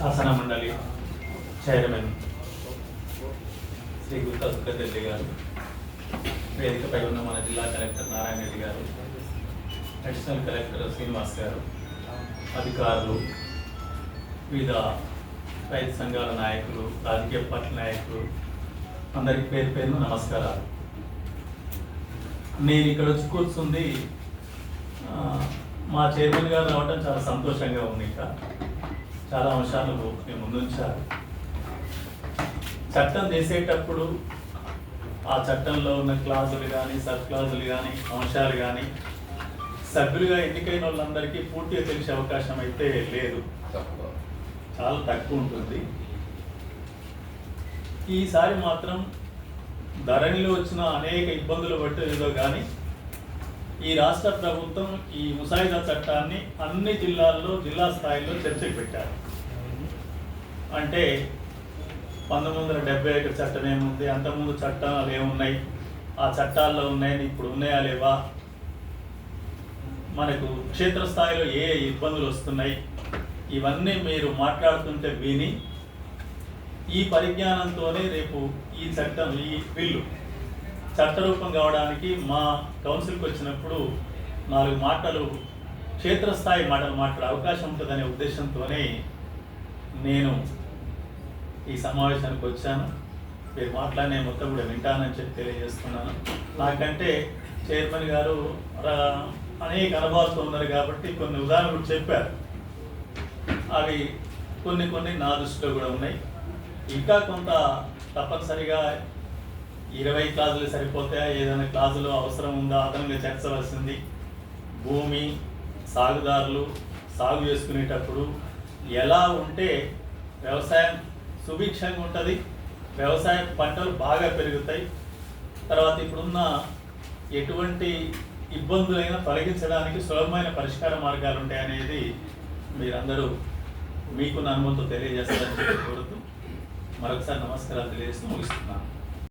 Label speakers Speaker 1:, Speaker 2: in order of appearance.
Speaker 1: శాసన మండలి చైర్మన్ శ్రీ గుత్తా సుఖదెల్లి గారు వేదికపై ఉన్న మన జిల్లా కలెక్టర్ నారాయణ రెడ్డి గారు అడిషనల్ కలెక్టర్ శ్రీనివాస్ గారు అధికారులు వివిధ రైతు సంఘాల నాయకులు రాజకీయ పార్టీ నాయకులు అందరికి పేరు పేరును నమస్కారాలు. నేను ఇక్కడ వచ్చి కూర్చుంది మా చైర్మన్ గారు రావడం చాలా సంతోషంగా ఉంది ఇంకా చాలా అంశాలు మేము ముందుంచారు. చట్టం చేసేటప్పుడు ఆ చట్టంలో ఉన్న క్లాజులు కానీ సబ్ క్లాజులు కానీ అంశాలు కానీ సభ్యులుగా ఎన్నికైన వాళ్ళందరికీ పూర్తిగా తెలిసే అవకాశం అయితే లేదు. చాలా తక్కువ ఉంటుంది. ఈసారి మాత్రం ధరణిలో వచ్చిన అనేక ఇబ్బందులు బట్టి ఏదో కానీ ఈ రాష్ట్ర ప్రభుత్వం ఈ ముసాయిదా చట్టాన్ని అన్ని జిల్లాల్లో జిల్లా స్థాయిలో చర్చకు పెట్టారు. అంటే పంతొమ్మిది వందల డెబ్బై ఒకటి చట్టం ఏముంది? అంతకుముందు చట్టాలు ఏమున్నాయి? ఆ చట్టాల్లో ఉన్నాయని ఇప్పుడు ఉన్నాయా లేవా? మనకు క్షేత్రస్థాయిలో ఏ ఏ ఇబ్బందులు వస్తున్నాయి? ఇవన్నీ మీరు మాట్లాడుతుంటే విని ఈ పరిజ్ఞానంతోనే రేపు ఈ చట్టం ఈ బిల్లు చట్టరూపం కావడానికి మా కౌన్సిల్కి వచ్చినప్పుడు నాలుగు మాటలు క్షేత్రస్థాయి మాటలు మాట్లాడే అవకాశం ఉంటుందనే ఉద్దేశంతోనే నేను ఈ సమావేశానికి వచ్చాను. మీరు మాట్లాడే మొత్తం కూడా వింటానని చెప్పి తెలియజేస్తున్నాను. నాకంటే చైర్మన్ గారు రా- అనేక అనుభవాలతో ఉన్నారు కాబట్టి కొన్ని ఉదాహరణలు చెప్పారు. అవి కొన్ని కొన్ని నా దృష్టిలో కూడా ఉన్నాయి. ఇంకా కొంత తప్పనిసరిగా ఇరవై క్లాజులు సరిపోతాయా ఏదైనా క్లాజులు అవసరం ఉందా అదనంగా చేర్చవలసింది. భూమి సాగుదారులు సాగు చేసుకునేటప్పుడు ఎలా ఉంటే వ్యవసాయం సుభిక్షంగా ఉంటుంది వ్యవసాయ పంటలు బాగా పెరుగుతాయి తర్వాత ఇప్పుడున్న ఎటువంటి ఇబ్బందులైనా తొలగించడానికి సులభమైన పరిష్కార మార్గాలు ఉంటాయి అనేది మీరందరూ మీకు అనుమతితో తెలియజేస్తారని కోరుతూ మరొకసారి నమస్కారాలు తెలియజేస్తూ ముగిస్తున్నాను.